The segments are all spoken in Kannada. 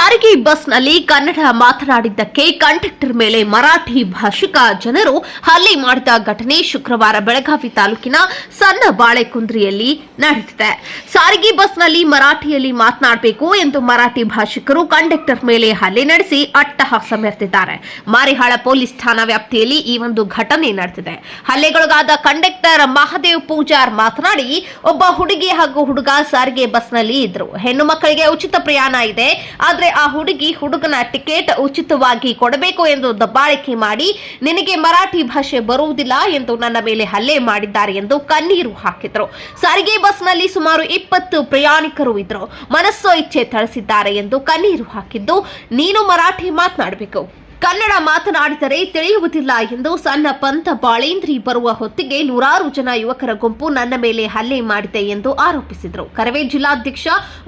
ಸಾರಿಗೆ ಬಸ್ನಲ್ಲಿ ಕನ್ನಡ ಮಾತನಾಡಿದ್ದಕ್ಕೆ ಕಂಡಕ್ಟರ್ ಮೇಲೆ ಮರಾಠಿ ಭಾಷಿಕ ಜನರು ಹಲ್ಲೆ ಮಾಡಿದ ಘಟನೆ ಶುಕ್ರವಾರ ಬೆಳಗಾವಿ ತಾಲೂಕಿನ ಸಣ್ಣ ಬಾಳೆಕುಂದ್ರಿಯಲ್ಲಿ ನಡೆದಿದೆ. ಸಾರಿಗೆ ಬಸ್ನಲ್ಲಿ ಮರಾಠಿಯಲ್ಲಿ ಮಾತನಾಡಬೇಕು ಎಂದು ಮರಾಠಿ ಭಾಷಿಕರು ಕಂಡಕ್ಟರ್ ಮೇಲೆ ಹಲ್ಲೆ ನಡೆಸಿ ಅಟ್ಟಹಾಸ ಮೆರೆದಿದ್ದಾರೆ. ಮಾರಿಹಾಳ ಪೊಲೀಸ್ ಠಾಣಾ ವ್ಯಾಪ್ತಿಯಲ್ಲಿ ಈ ಒಂದು ಘಟನೆ ನಡೆದಿದೆ. ಹಲ್ಲೆಗೊಳಗಾದ ಕಂಡಕ್ಟರ್ ಮಹಾದೇವ್ ಪೂಜಾರ್ ಮಾತನಾಡಿ, ಒಬ್ಬ ಹುಡುಗಿ ಹಾಗೂ ಹುಡುಗ ಸಾರಿಗೆ ಬಸ್ನಲ್ಲಿ ಇದ್ರು ಹೆಣ್ಣು ಮಕ್ಕಳಿಗೆ ಉಚಿತ ಪ್ರಯಾಣ ಇದೆ, ಆದ್ರೆ ಆ ಹುಡುಗಿ ಹುಡುಗನ ಟಿಕೆಟ್ ಉಚಿತವಾಗಿ ಕೊಡಬೇಕು ಎಂದು ದಬ್ಬಾಳಿಕೆ ಮಾಡಿ, ನಿನಗೆ ಮರಾಠಿ ಭಾಷೆ ಬರುವುದಿಲ್ಲ ಎಂದು ನನ್ನ ಮೇಲೆ ಹಲ್ಲೆ ಮಾಡಿದ್ದಾರೆ ಎಂದು ಕಣ್ಣೀರು ಹಾಕಿದ್ರು. ಸಾರಿಗೆ ಬಸ್ನಲ್ಲಿ ಸುಮಾರು ಇಪ್ಪತ್ತು ಪ್ರಯಾಣಿಕರು ಇದ್ರು. ಮನಸ್ಸೋ ಇಚ್ಛೆ ಥಳಿಸಿದ್ದಾರೆ ಎಂದು ಕಣ್ಣೀರು ಹಾಕಿದ್ದು, ನೀನು ಮರಾಠಿ ಮಾತನಾಡಬೇಕು. ಕನ್ನಡ ಮಾತನಾಡಿದರೆ ತಿಳಿಯುವುದಿಲ್ಲ ಎಂದು ಸಣ್ಣ ಪಂಥ ಬಾಳೇಂದ್ರಿ ಬರುವ ಹೊತ್ತಿಗೆ ನೂರಾರು ಜನ ಯುವಕರ ಗುಂಪು ನನ್ನ ಮೇಲೆ ಹಲ್ಲೆ ಮಾಡಿದೆ ಎಂದು ಆರೋಪಿಸಿದರು. ಕರವೇ ಜಿಲ್ಲಾಧ್ಯಕ್ಷ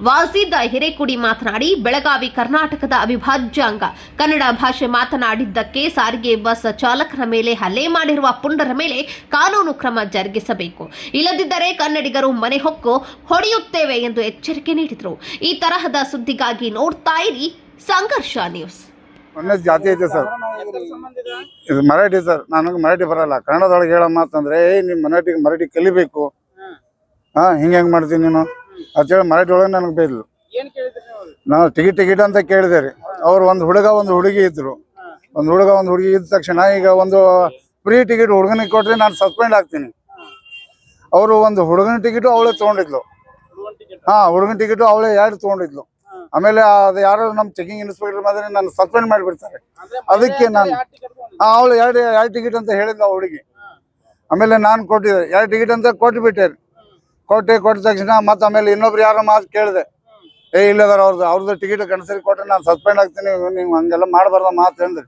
ವಾಜೀದ್ ಹಿರೇಕುಡಿ ಮಾತನಾಡಿ, ಬೆಳಗಾವಿ ಕರ್ನಾಟಕದ ಅವಿಭಾಜ್ಯ ಅಂಗ ಕನ್ನಡ ಭಾಷೆ ಮಾತನಾಡಿದ್ದಕ್ಕೆ ಸಾರಿಗೆ ಬಸ್ ಚಾಲಕರ ಮೇಲೆ ಹಲ್ಲೆ ಮಾಡಿರುವ ಪುಂಡರ ಮೇಲೆ ಕಾನೂನು ಕ್ರಮ ಜರುಗಿಸಬೇಕು. ಇಲ್ಲದಿದ್ದರೆ ಕನ್ನಡಿಗರು ಮನೆ ಹೊಕ್ಕು ಹೊಡೆಯುತ್ತೇವೆ ಎಂದು ಎಚ್ಚರಿಕೆ ನೀಡಿದರು. ಈ ತರಹದ ಸುದ್ದಿಗಾಗಿ ನೋಡ್ತಾ ಇರಿ ಸಂಘರ್ಷ ನ್ಯೂಸ್. ಒಂದೇ ಜಾತಿ ಐತೆ ಸರ್. ಇದು? ಮರಾಠಿ ಸರ್ ನನಗೆ ಮರಾಠಿ ಬರಲ್ಲ. ಕನ್ನಡದೊಳಗೆ ಹೇಳಮ್ಮ ಮಾತಂದ್ರೆ ಏ ನಿಮ್ ಮರಾಠಿ ಮರಾಠಿ ಕಲಿಬೇಕು. ಹಾ. ಹಿಂಗ ಹೆಂಗ್ ಮಾಡ್ತೀನಿ ನೀನು? ಅಂತೇಳಿ ಮರಾಠಿ ಒಳಗೆ ನನಗೆ ಬೈದ್ಲು ನೀವು ಟಿಕೆಟ್ ಟಿಕೆಟ್ ಅಂತ ಕೇಳಿದೆ ರೀ. ಅವ್ರು ಒಂದು ಹುಡುಗ ಒಂದು ಹುಡುಗಿ ಇದ್ರು. ಒಂದು ಹುಡುಗ ಒಂದು ಹುಡುಗಿ ಇದ್ದ ತಕ್ಷಣ ಈಗ ಒಂದು ಫ್ರೀ ಟಿಕೆಟ್ ಹುಡುಗನಿಗೆ ಕೊಟ್ರೆ ನಾನು ಸಸ್ಪೆಂಡ್ ಆಗ್ತೀನಿ. ಅವರು ಒಂದು ಹುಡುಗನ ಟಿಕೆಟು ಅವಳೇ ತೊಗೊಂಡಿದ್ಲು. ಹಾ ಹುಡುಗನ ಟಿಕೆಟು ಅವಳೇ ಎರಡು ತೊಗೊಂಡಿದ್ಲು. ಆಮೇಲೆ ಅದು ಯಾರು ನಮ್ಮ ಚೆಕಿಂಗ್ ಇನ್ಸ್ಪೆಕ್ಟರ್ ಮಾತ್ರ ನಾನು ಸಸ್ಪೆಂಡ್ ಮಾಡಿಬಿಡ್ತಾರೆ. ಅದಕ್ಕೆ ನಾನು ಅವಳು ಎರಡು ಎರಡು ಟಿಕೆಟ್ ಅಂತ ಹೇಳಿದ್ಲು ಆ ಹುಡುಗಿ. ಆಮೇಲೆ ನಾನು ಕೊಟ್ಟಿದ್ದೆ. ಎರಡು ಟಿಕೆಟ್ ಅಂತ ಕೊಟ್ಬಿಟ್ಟೆ ಕೊಟ್ಟೆ ಕೊಟ್ಟ ತಕ್ಷಣ ಮತ್ತೆ ಆಮೇಲೆ ಇನ್ನೊಬ್ರು ಯಾರೋ ಮಾತು ಕೇಳಿದೆ. ಏ ಇಲ್ಲದಾರ ಅವ್ರದ್ದು ಅವ್ರದ್ದು ಟಿಕೆಟ್ ಕನ್ಸರಿ ಕೊಟ್ಟರೆ ನಾನು ಸಸ್ಪೆಂಡ್ ಆಗ್ತೀನಿ ನೀವು ಹಂಗೆಲ್ಲ ಮಾಡಬಾರ್ದ ಮಾತು ಅಂದ್ರೆ.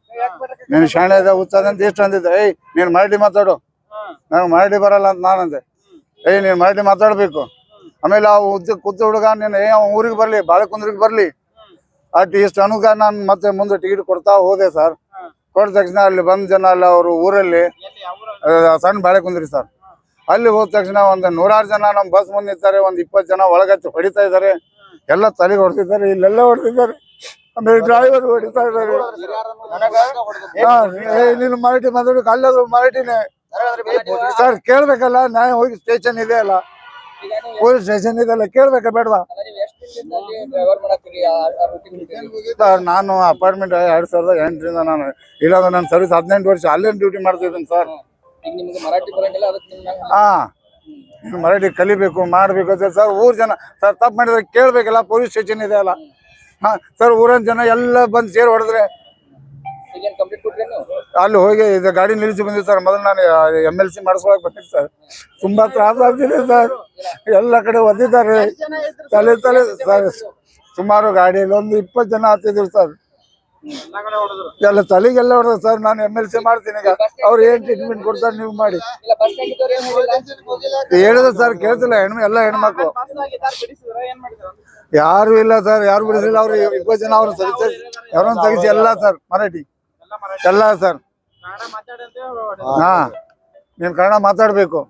ನೀನು ಶಾಣೆ ಇದೆ ಉತ್ಸಾಹ ಅಂತ ಇಷ್ಟು ಅಂದಿದ್ದೆ. ಏಯ್ ನೀನು ಮರಾಠಿ ಮಾತಾಡು. ನಾನು ಮರಾಠಿ ಬರಲ್ಲ ಅಂತ ನಾನಂದೆ ಅಂದೆ. ಏಯ್ ನೀನು ಮರಾಠಿ ಮಾತಾಡಬೇಕು. ಆಮೇಲೆ ಆ ಉದ್ದ ಕೂತ ಹುಡುಗ ನೀನು ಏ ಊರಿಗೆ ಬರಲಿ ಬಾಳೆಕುಂದ್ರಿಗೆ ಬರಲಿ. ಅಟ್ ಇಷ್ಟು ಅನುಗ ನಾನು ಮತ್ತೆ ಮುಂದೆ ಟಿಕೆಟ್ ಕೊಡ್ತಾ ಹೋದೆ ಸರ್ ಕೊಟ್ಟ ತಕ್ಷಣ ಅಲ್ಲಿ ಬಂದ ಜನ ಅಲ್ಲ ಅವರು ಊರಲ್ಲಿ ಸಣ್ಣ ಬಾಳೆಕುಂದ್ರಿ ಸರ್ ಅಲ್ಲಿ ಹೋದ ತಕ್ಷಣ ಒಂದು ನೂರಾರು ಜನ ನಮ್ಮ ಬಸ್ ಮುಂದೆ ನಿಂತಾರೆ ಒಂದು ಇಪ್ಪತ್ತು ಜನ ಒಳಗಚ್ಚಿ ಹೊಡಿತಾ ಇದ್ದಾರೆ ಎಲ್ಲ ತಲೆಗೆ ಹೊಡ್ತಿದ್ದಾರೆ ಇಲ್ಲೆಲ್ಲ ಹೊಡ್ತಿದ್ದಾರೆ. ಆಮೇಲೆ ಡ್ರೈವರ್ ಹೊಡಿತಾ ಇದ್ದಾರೆ ನೀನು ಮರಾಠಿ ಮಾತಾಡೋಕೆ ಅಲ್ಲಾದ್ರು ಮರಾಠಿನೇ. ಸರ್ ಕೇಳ್ಬೇಕಲ್ಲ ನಾನು ಹೋಗಿ ಸ್ಟೇಷನ್ ಇದೆ ಅಲ್ಲ. ಪೊಲೀಸ್ ಸ್ಟೇಷನ್ ಇದೆಲ್ಲ ಕೇಳ್ಬೇಕ ಬೇಡವಾ? ಸರ್, ನಾನು ಅಪಾರ್ಟ್ಮೆಂಟ್ ಎರಡ್ ಸಾವಿರದ ಎಂಟರಿಂದ ನಾನು, ಇಲ್ಲಾಂದ್ರೆ ನಾನು ಸರ್ವಿಸ್ ಹದಿನೆಂಟು ವರ್ಷ ಅಲ್ಲೇ ಡ್ಯೂಟಿ ಮಾಡ್ತಿದ್ದೀನಿ ಸರ್. ಹಾಂ ಮರಾಠಿ ಕಲಿಬೇಕು, ಮಾಡಬೇಕು ಅಂತ ಸರ್, ಊರ್ ಜನ, ಸರ್, ತಪ್ಪು ಮಾಡಿದ್ರೆ ಕೇಳ್ಬೇಕಲ್ಲ, ಪೊಲೀಸ್ ಸ್ಟೇಷನ್ ಇದೆ ಅಲ್ಲ. ಹಾ, ಸರ್, ಊರಿನ ಜನ ಎಲ್ಲ ಬಂದು ಸೇರಿ ಹೊಡೆದ್ರೆ ಅಲ್ಲಿ ಹೋಗಿ ಇದು ಗಾಡಿ ನಿಲ್ಲಿಸಿ ಬಂದಿದ್ದು ಸರ್. ಮೊದಲು ನಾನು ಎಂ ಎಲ್ ಸಿ ಮಾಡಿಸ್ಕೊಳಕ್ ಬಂದಿದ್ದೆ ಸರ್. ತುಂಬಾ ತ್ರಾಸ ಆಗ್ತಿದೆ ಸರ್. ಎಲ್ಲ ಕಡೆ ಒದ್ದಿದ್ದಾರೆ. ತಲೆ ತಲೆ ಸರ್ ಸುಮಾರು ಗಾಡಿಯಲ್ಲಿ ಒಂದು ಇಪ್ಪತ್ತು ಜನ ಹತ್ತಿದ್ರು ಸರ್. ಎಲ್ಲಾ ತಲೆಗೆಲ್ಲ ಹೊಡೆದ ಸರ್. ನಾನು ಎಂ ಎಲ್ ಸಿ ಮಾಡ್ತೀನಿ ಈಗ. ಅವ್ರು ಏನ್ ಟ್ರೀಟ್ಮೆಂಟ್ ಕೊಡ್ತಾರೆ ನೀವು ಮಾಡಿ. ಹೇಳಿದ ಸರ್ ಕೇಳ್ತಿಲ್ಲ ಹೆಣ್ಮ ಎಲ್ಲ ಹೆಣ್ಮಕ್ಳು. ಯಾರು ಇಲ್ಲ ಸರ್ ಯಾರು ಬಿಡಿಸಿಲ್ಲ. ಅವ್ರು ಇಪ್ಪತ್ತು ಜನ ಅವ್ರು ಸರ್ ಯಾರನ್ನ ತೆಗಿಸಿ ಎಲ್ಲ ಸರ್ ಮರಾಠಿ. ಎಲ್ಲ ಸರ್. ಹಾ. ನೀನು ಕನ್ನಡ ಮಾತಾಡ್ಬೇಕು.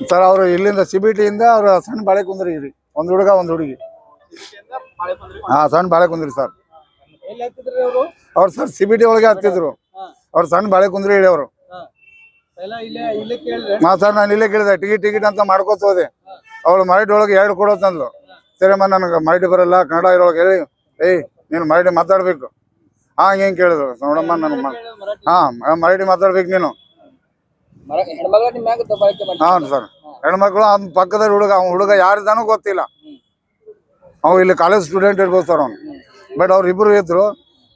ಅವ್ರು ಸರ್ ಅವರು ಇಲ್ಲಿಂದ ಸಿ ಬಿ ಟಿಯಿಂದ ಅವ್ರು ಸಣ್ಣ ಬಾಳೆ ಕುಂದ್ರಿ ಒಂದು ಹುಡುಗ ಒಂದು ಹುಡುಗಿ. ಹಾ ಸಣ್ಣ ಬಾಳೆ ಕುಂದ್ರಿ ಸರ್ ಅವರು? ಅವ್ರು ಸರ್ ಸಿ ಬಿ ಟಿ ಒಳಗೆ ಹತ್ತಿದ್ರು ಅವ್ರ ಅವ್ರು ಸಣ್ಣ ಬಾಳೆ ಕುಂದ್ರಿ ಅವರು. ಕೇಳಿದ್ರೆ? ಮಾ ಸರ್ ನಾನು ಇಲ್ಲೇ ಕೇಳಿದೆ. ಟಿಕೆಟ್ ಟಿಕೆಟ್ ಅಂತ ಮಾಡ್ಕೋತ ಹೋದೆ. ಅವಳು ಮರಾಠಿ ಒಳಗೆ ಎರಡು ಕೊಡೋದಂದ್ಲು ಸರಿ ಸರಿಯಮ್ಮ ನನಗೆ ಮರಾಠಿ ಬರಲ್ಲ ಕನ್ನಡ ಇರೋಳಗೆ ಹೇಳಿ. ಏಯ್ ನೀನು ಮರಾಠಿ ಮಾತಾಡ್ಬೇಕು. ಹಾ ಹೆಂಗ್ ಕೇಳಿದ್ರು? ನೋಡಮ್ಮ ಮರಾಠಿ ಹಾ ಮರಾಠಿ ಮಾತಾಡ್ಬೇಕು ನೀನು. ಮರ ಹೆಣ್ಮಗಳ ನಿಮ್ ಮ್ಯಾಗ ದಬ್ಬಾಳಿಕೆ ಮಾಡಿ ಹಾಂ, ಸರ್. ಹೆಣ್ಮಕ್ಳು ಅವ್ನ ಪಕ್ಕದ ಹುಡುಗ ಅವ್ನ ಹುಡುಗ ಯಾರಿದ್ದಾನು ಗೊತ್ತಿಲ್ಲ. ಅವ್ ಇಲ್ಲಿ ಕಾಲೇಜ್ ಸ್ಟೂಡೆಂಟ್ ಇರ್ಬೋದು ಸರ್ ಅವ್ನು. ಬಟ್ ಅವ್ರು ಇಬ್ರು ಇದ್ರು.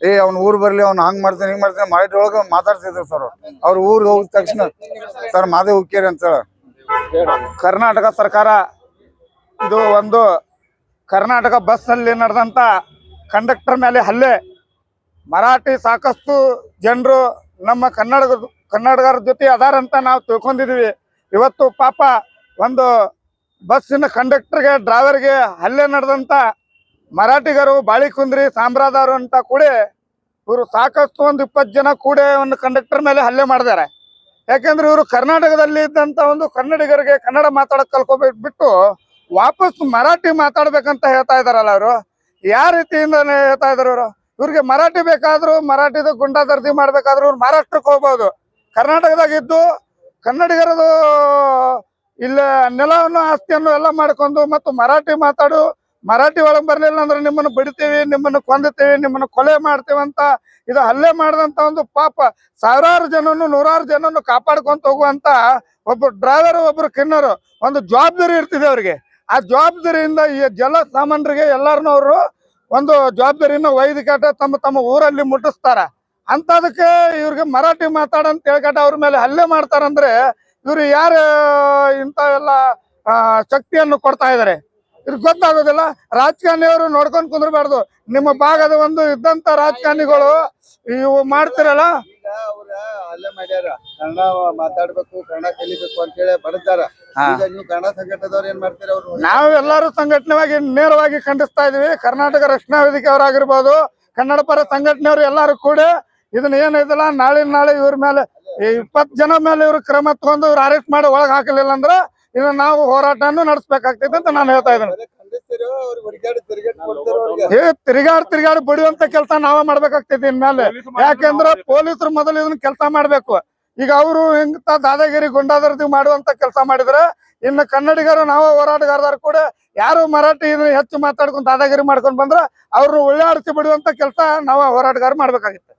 ಏ, ಅವ್ನ ಊರು ಬರಲಿ, ಅವ್ನು ಹಂಗ್ ಮಾಡ್ತಾನೆ, ಹಿಂಗ್ ಮಾಡ್ತೀನಿ ಮರಾಠಿ ಒಳಗೆ ಮಾತಾಡ್ತಿದ್ರು ಸರ್ ಅವ್ರು. ಊರಿಗೆ ಹೋಗಿದ ತಕ್ಷಣ, ಸರ್, ಮಾದೇ ಹುಕ್ಕೇರಿ ಅಂತ ಕರ್ನಾಟಕ ಸರ್ಕಾರ ಇದು ಒಂದು ಕರ್ನಾಟಕ ಬಸ್ ಅಲ್ಲಿ ನಡೆದಂತ ಕಂಡಕ್ಟರ್ ಮೇಲೆ ಹಲ್ಲೆ. ಮರಾಠಿ ಸಾಕಷ್ಟು ಜನರು ನಮ್ಮ ಕನ್ನಡದ ಕನ್ನಡಗರ ಜೊತೆ ಅದಾರಂತ ನಾವು ತಿಳ್ಕೊಂಡಿದೀವಿ. ಇವತ್ತು ಪಾಪ ಒಂದು ಬಸ್ಸಿನ ಕಂಡಕ್ಟರ್ಗೆ, ಡ್ರೈವರ್ಗೆ ಹಲ್ಲೆ ನಡೆದಂಥ ಮರಾಠಿಗರು ಬಾಳಿಕುಂದ್ರಿ ಸಾಮ್ರಾದಾರು ಅಂತ ಕೂಡಿ ಇವರು ಸಾಕಷ್ಟು ಒಂದು ಇಪ್ಪತ್ತು ಜನ ಕೂಡ ಒಂದು ಕಂಡಕ್ಟರ್ ಮೇಲೆ ಹಲ್ಲೆ ಮಾಡಿದ್ದಾರೆ ಯಾಕೆಂದ್ರೆ ಇವರು ಕರ್ನಾಟಕದಲ್ಲಿ ಇದ್ದಂತ ಒಂದು ಕನ್ನಡಿಗರಿಗೆ ಕನ್ನಡ ಮಾತಾಡಕ್ ಕಲ್ಕೋಬೇಕು ಬಿಟ್ಟು ವಾಪಸ್ ಮರಾಠಿ ಮಾತಾಡ್ಬೇಕಂತ ಹೇಳ್ತಾ ಇದಾರಲ್ಲ ಅವರು ಯಾವ ರೀತಿಯಿಂದ ಹೇಳ್ತಾ ಇದ್ರು ಇವರು? ಇವ್ರಿಗೆ ಮರಾಠಿ ಬೇಕಾದ್ರು ಮರಾಠಿದ ಗುಂಡಾಗರ್ದಿ ಮಾಡ್ಬೇಕಾದ್ರು ಇವ್ರು ಮಹಾರಾಷ್ಟ್ರಕ್ಕೆ ಹೋಗ್ಬೋದು. ಕರ್ನಾಟಕದಾಗ ಇದ್ದು ಕನ್ನಡಿಗರದು ಇಲ್ಲ ನೆಲವನ್ನು, ಆಸ್ತಿಯನ್ನು ಎಲ್ಲ ಮಾಡ್ಕೊಂಡು ಮತ್ತು ಮರಾಠಿ ಮಾತಾಡು, ಮರಾಠಿ ಒಳಗೆ ಬರಲಿಲ್ಲ ಅಂದ್ರೆ ನಿಮ್ಮನ್ನು ಬಿಡ್ತೀವಿ, ನಿಮ್ಮನ್ನು ಕೊಂದುತ್ತೀವಿ ನಿಮ್ಮನ್ನು ಕೊಲೆ ಮಾಡ್ತೀವಿ ಅಂತ ಇದು ಹಲ್ಲೆ ಮಾಡಿದಂತ ಒಂದು ಪಾಪ. ಸಾವಿರಾರು ಜನನು ನೂರಾರು ಜನನು ಕಾಪಾಡ್ಕೊಂತ ಹೋಗುವಂತ ಒಬ್ಬ ಡ್ರೈವರ್, ಒಬ್ರು ಕಿನ್ನರು ಒಂದು ಜವಾಬ್ದಾರಿ ಇರ್ತಿದೆ ಅವ್ರಿಗೆ. ಆ ಜವಾಬ್ದಾರಿಯಿಂದ ಈ ಜಲ ಸಾಮಾನ್ಯರಿಗೆ ಎಲ್ಲಾರನ್ನೂ ಅವರು ಒಂದು ಜವಾಬ್ದಾರಿನ ವೈದಿಕಟ ತಮ್ಮ ತಮ್ಮ ಊರಲ್ಲಿ ಮುಟ್ಟಿಸ್ತಾರ. ಅಂತದಕ್ಕೆ ಇವ್ರಿಗೆ ಮರಾಠಿ ಮಾತಾಡಂತ ಹೇಳ್ಕಟ ಅವ್ರ ಮೇಲೆ ಹಲ್ಲೆ ಮಾಡ್ತಾರಂದ್ರೆ ಇವ್ರು ಯಾರು ಇಂಥವೆಲ್ಲ ಶಕ್ತಿಯನ್ನು ಕೊಡ್ತಾ ಇದಾರೆ? ಇವ್ರಿಗೆ ಗೊತ್ತಾಗೋದಿಲ್ಲ. ರಾಜಕಾರಣಿಯವರು ನೋಡ್ಕೊಂಡ್ ಕುಂದ್ರಬಾರ್ದು. ನಿಮ್ಮ ಭಾಗದ ಒಂದು ಇದ್ದಂತ ರಾಜಕಾರಣಿಗಳು ಇವು ಮಾಡ್ತಿರಲ್ಲ ಅವ್ರ ಅಲ್ಲೇ ಮಾಡ್ಯಾರ. ಕನ್ನಡ ಮಾತಾಡ್ಬೇಕು ಕನ್ನಡ ಕಲಿಬೇಕು ಅಂತೇಳಿ ಬಡದಾರ. ಹಾ. ಈಗ ನೀವು ಕನ್ನಡ ಸಂಘಟನೆದವ್ರು ಏನ್ ಮಾಡ್ತಾರ ಅವ್ರು? ನಾವು ಎಲ್ಲಾರು ಸಂಘಟನೆವಾಗಿ ನೇರವಾಗಿ ಖಂಡಿಸ್ತಾ ಇದೀವಿ. ಕರ್ನಾಟಕ ರಕ್ಷಣಾ ವೇದಿಕೆ ಅವರಾಗಿರ್ಬೋದು ಕನ್ನಡ ಪರ ಸಂಘಟನೆಯವರು ಎಲ್ಲರೂ ಕೂಡ ಇದನ್ನ ಏನೈತಲ್ಲ ನಾಳೆ ನಾಳೆ ಇವ್ರ ಮೇಲೆ ಇಪ್ಪತ್ ಜನ ಮೇಲೆ ಇವ್ರು ಕ್ರಮ ತಗೊಂಡು ಇವ್ರು ಅರೆಸ್ಟ್ ಮಾಡಿ ಒಳಗ್ ಹಾಕಲಿಲ್ಲ ಅಂದ್ರೆ ಇದನ್ನ ನಾವು ಹೋರಾಟನೂ ನಡೆಸ್ಬೇಕಾಗ್ತೈತೆ ಅಂತ ನಾನು ಹೇಳ್ತಾ ಇದ್ದೀನಿ. ಏ ತಿರುಗಾಡ್ ತಿರುಗಾಡ್ ಬಡಿಯುವಂತ ಕೆಲಸ ನಾವ ಮಾಡ್ಬೇಕಾಗ್ತೈತಿ ಇನ್ಮೇಲೆ ಯಾಕೆಂದ್ರ ಪೊಲೀಸರು ಮೊದಲು ಇದನ್ನ ಕೆಲಸ ಮಾಡ್ಬೇಕು. ಈಗ ಅವರು ಹಿಂಗ ದಾದಾಗಿರಿ ಗುಂಡಾದರ್ದಿ ಮಾಡುವಂತ ಕೆಲಸ ಮಾಡಿದ್ರೆ ಇನ್ನು ಕನ್ನಡಿಗರು ನಾವು ಹೋರಾಟಗಾರರು ಕೂಡ ಯಾರು ಮರಾಠಿ ಇದನ್ನ ಹೆಚ್ಚು ಮಾತಾಡ್ಕೊಂಡು ದಾದಾಗಿರಿ ಮಾಡ್ಕೊಂಡ್ ಬಂದ್ರ ಅವ್ರನ್ನ ಉಳ್ಳಾಡಿಸಿ ಬಿಡುವಂತ ಕೆಲಸ ನಾವು ಹೋರಾಟಗಾರ ಮಾಡ್ಬೇಕಾಗಿತ್ತು.